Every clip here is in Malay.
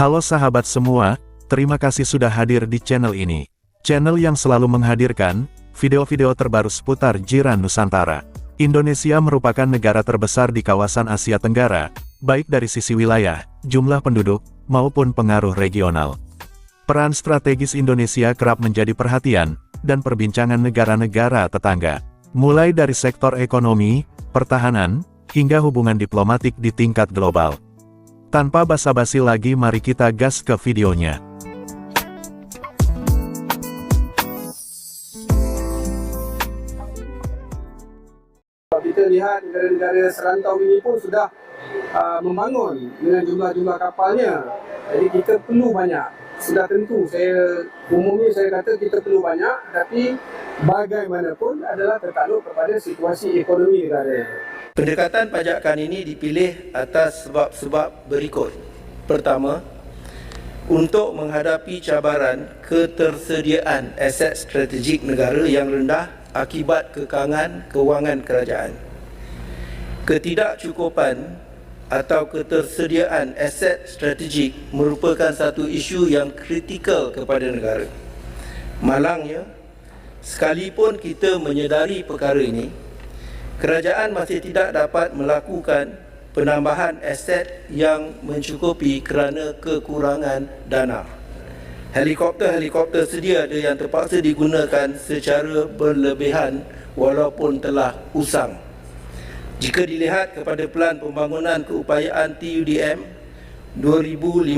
Halo sahabat semua, terima kasih sudah hadir di channel ini. Channel yang selalu menghadirkan video-video terbaru seputar jiran Nusantara. Indonesia merupakan negara terbesar di kawasan Asia Tenggara, baik dari sisi wilayah, jumlah penduduk, maupun pengaruh regional. Peran strategis Indonesia kerap menjadi perhatian dan perbincangan negara-negara tetangga, mulai dari sektor ekonomi, pertahanan, hingga hubungan diplomatik di tingkat global. Tanpa basa-basi lagi mari kita gas ke videonya. Kita lihat negara-negara serantau ini pun sudah uh, membangun dengan jumlah-jumlah kapalnya. Jadi kita perlu banyak. Sudah tentu saya umumnya saya kata kita perlu banyak tapi bagaimanapun adalah tertakluk kepada situasi ekonomi negara. Pendekatan pajakan ini dipilih atas sebab-sebab berikut. Pertama, untuk menghadapi cabaran ketersediaan aset strategik negara yang rendah akibat kekangan kewangan kerajaan. Ketidakcukupan atau ketersediaan aset strategik merupakan satu isu yang kritikal kepada negara. Malangnya, sekalipun kita menyedari perkara ini, kerajaan masih tidak dapat melakukan penambahan aset yang mencukupi kerana kekurangan dana. Helikopter-helikopter sedia ada yang terpaksa digunakan secara berlebihan walaupun telah usang. Jika dilihat kepada pelan pembangunan keupayaan TUDM 2055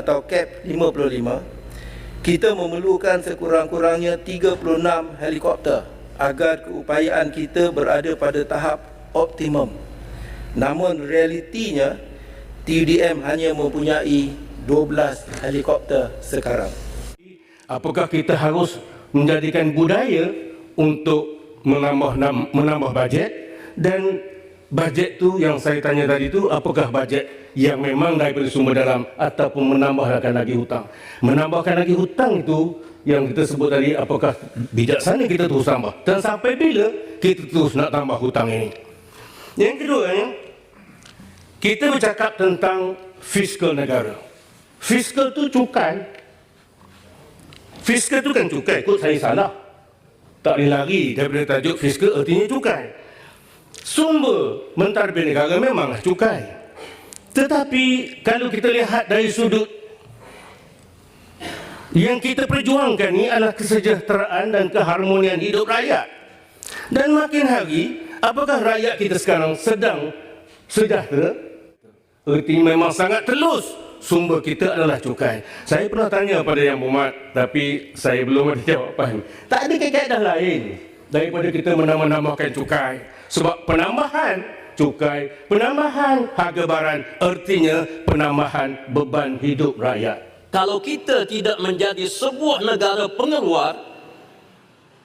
atau CAP 55, kita memerlukan sekurang-kurangnya 36 helikopter agar keupayaan kita berada pada tahap optimum. Namun realitinya TUDM hanya mempunyai 12 helikopter sekarang. Apakah kita harus menjadikan budaya untuk menambah menambah bajet dan bajet tu yang saya tanya tadi tu apakah bajet yang memang daripada sumber dalam ataupun menambahkan lagi hutang. Menambahkan lagi hutang itu yang kita sebut tadi apakah bijaksana kita terus tambah dan sampai bila kita terus nak tambah hutang ini. Yang kedua ya, kita bercakap tentang fiskal negara. Fiskal tu cukai. Fiskal tu kan cukai, kot saya salah. Tak boleh lari daripada tajuk fiskal artinya cukai. Sumber mentadbir negara memanglah cukai. Tetapi kalau kita lihat dari sudut yang kita perjuangkan ini adalah kesejahteraan dan keharmonian hidup rakyat. Dan makin hari, apakah rakyat kita sekarang sedang sejahtera? Ertinya memang sangat telus sumber kita adalah cukai. Saya pernah tanya pada Yang Muhammad tapi saya belum ada jawapan. Tak ada kaedah lain daripada kita menambah-nambahkan cukai. Sebab penambahan cukai, penambahan harga barang artinya penambahan beban hidup rakyat. Kalau kita tidak menjadi sebuah negara pengeluar,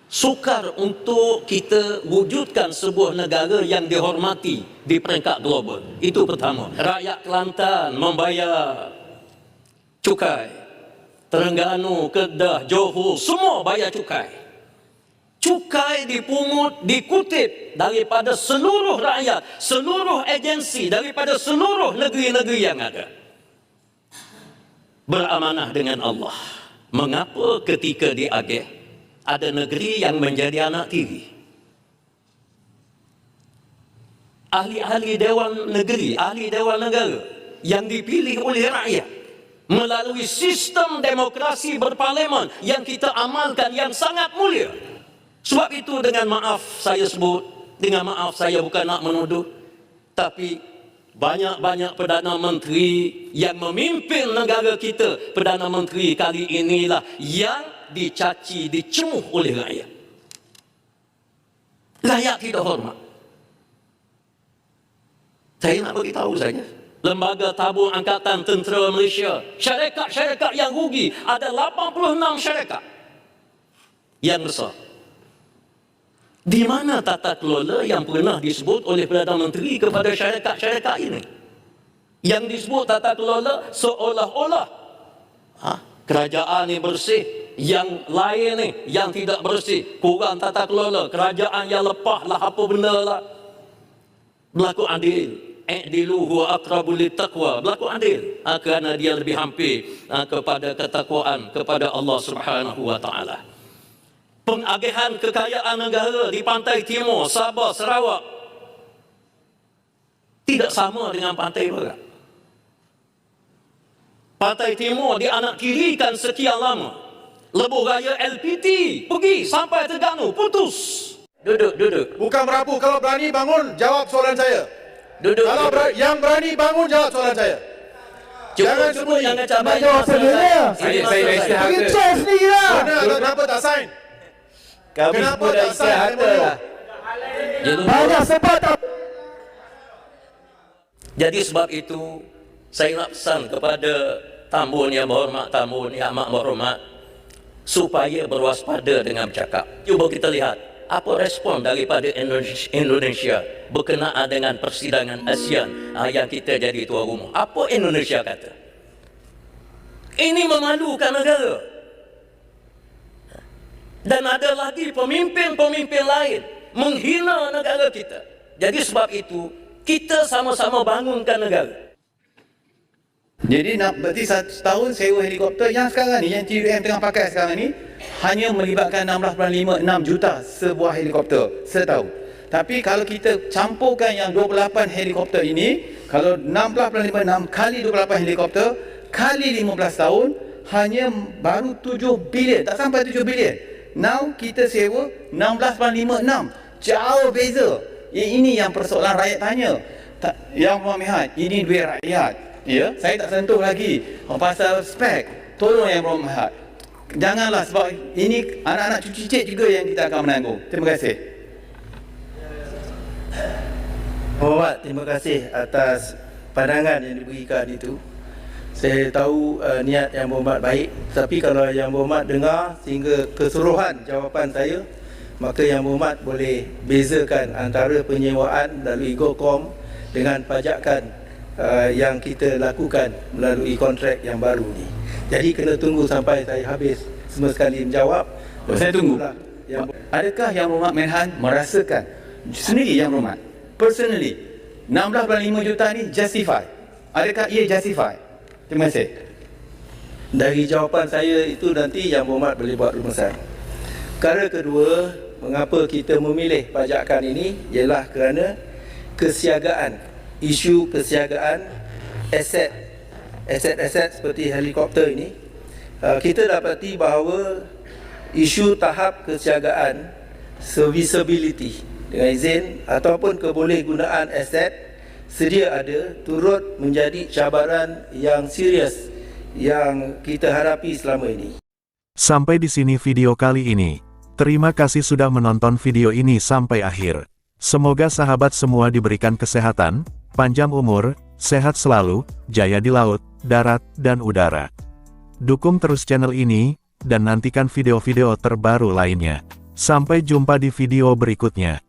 sukar untuk kita wujudkan sebuah negara yang dihormati di peringkat global. Itu pertama. Rakyat Kelantan membayar cukai. Terengganu, Kedah, Johor, semua bayar cukai. Cukai dipungut, dikutip daripada seluruh rakyat, seluruh agensi, daripada seluruh negeri-negeri yang ada. Beramanah dengan Allah. Mengapa ketika di Ageh, ada negeri yang menjadi anak tiri. Ahli-ahli Dewan Negeri, ahli Dewan Negara yang dipilih oleh rakyat melalui sistem demokrasi berparlimen yang kita amalkan yang sangat mulia. Sebab itu dengan maaf saya sebut, dengan maaf saya bukan nak menuduh, tapi banyak-banyak Perdana Menteri yang memimpin negara kita, Perdana Menteri kali inilah yang dicaci, dicemuh oleh rakyat. Rakyat tidak hormat. Saya nak beritahu saja. Lembaga Tabung Angkatan Tentera Malaysia, syarikat-syarikat yang rugi ada 86 syarikat yang besar. Di mana tata kelola yang pernah disebut oleh Perdana Menteri kepada syarikat-syarikat ini? Yang disebut tata kelola seolah-olah ha, kerajaan ini bersih, yang lain ni yang tidak bersih. Kurang tata kelola kerajaan yang lepah lah apa benda lah. Berlaku adil i'dilu huwa aqrabu littaqwa. Berlaku adil ah, kerana dia lebih hampir ah, kepada ketakwaan kepada Allah Subhanahu wa taala pengagihan kekayaan negara di pantai timur Sabah Sarawak tidak sama dengan pantai barat pantai timur dianak kirikan sekian lama lebuh raya LPT pergi sampai Terengganu putus duduk duduk Bukan merapu. Kalau berani bangun, jawab soalan saya. duduk, Kalau duduk. ber- yang berani bangun, jawab soalan saya. Cuba Jangan sembunyi. jangan cabai Nak jawab saya. Saya- Ini saya saya. Pergi cek sendiri lah. Mana kenapa tak sign? Kami Kenapa semua dah istirahat MOU? lah. Jadi, Banyak sebab tak jadi sebab itu saya nak pesan kepada tamu yang berhormat, tamu yang amat berhormat supaya berwaspada dengan bercakap. Cuba kita lihat apa respon daripada Indonesia, Indonesia berkenaan dengan persidangan ASEAN ah, yang kita jadi tuan rumah. Apa Indonesia kata? Ini memalukan negara. Dan ada lagi pemimpin-pemimpin lain menghina negara kita. Jadi sebab itu, kita sama-sama bangunkan negara. Jadi nak berarti satu tahun sewa helikopter yang sekarang ni yang TUM tengah pakai sekarang ni hanya melibatkan 16.56 juta sebuah helikopter setahun. Tapi kalau kita campurkan yang 28 helikopter ini, kalau 16.56 kali 28 helikopter kali 15 tahun hanya baru 7 bilion, tak sampai 7 bilion. Now kita sewa 16.56. Jauh beza. Ini yang persoalan rakyat tanya. Yang Muhammad Mihat, ini duit rakyat. Ya, saya tak sentuh lagi oh, pasal spek. Tolong yang Muhammad Mihat. Janganlah sebab ini anak-anak cucu cicit juga yang kita akan menanggung. Terima kasih. Muhammad, terima kasih atas pandangan yang diberikan itu. Saya tahu uh, niat yang Muhammad baik, tapi kalau yang Muhammad dengar sehingga keseluruhan jawapan saya, maka yang Muhammad boleh bezakan antara penyewaan melalui GoCom dengan pajakan uh, yang kita lakukan melalui kontrak yang baru ni. Jadi kena tunggu sampai saya habis semua sekali menjawab. Saya tunggu. Yang Adakah yang Muhammad Menhan merasakan sendiri yang Muhammad personally 16.5 juta ni justify? Adakah ia justify? Terima kasih. Dari jawapan saya itu nanti yang Muhammad boleh buat rumusan. Perkara kedua, mengapa kita memilih pajakan ini ialah kerana kesiagaan, isu kesiagaan aset aset-aset seperti helikopter ini uh, kita dapati bahawa isu tahap kesiagaan serviceability dengan izin ataupun kebolehgunaan aset sedia ada turut menjadi cabaran yang serius yang kita hadapi selama ini. Sampai di sini video kali ini. Terima kasih sudah menonton video ini sampai akhir. Semoga sahabat semua diberikan kesehatan, panjang umur, sehat selalu, jaya di laut, darat, dan udara. Dukung terus channel ini, dan nantikan video-video terbaru lainnya. Sampai jumpa di video berikutnya.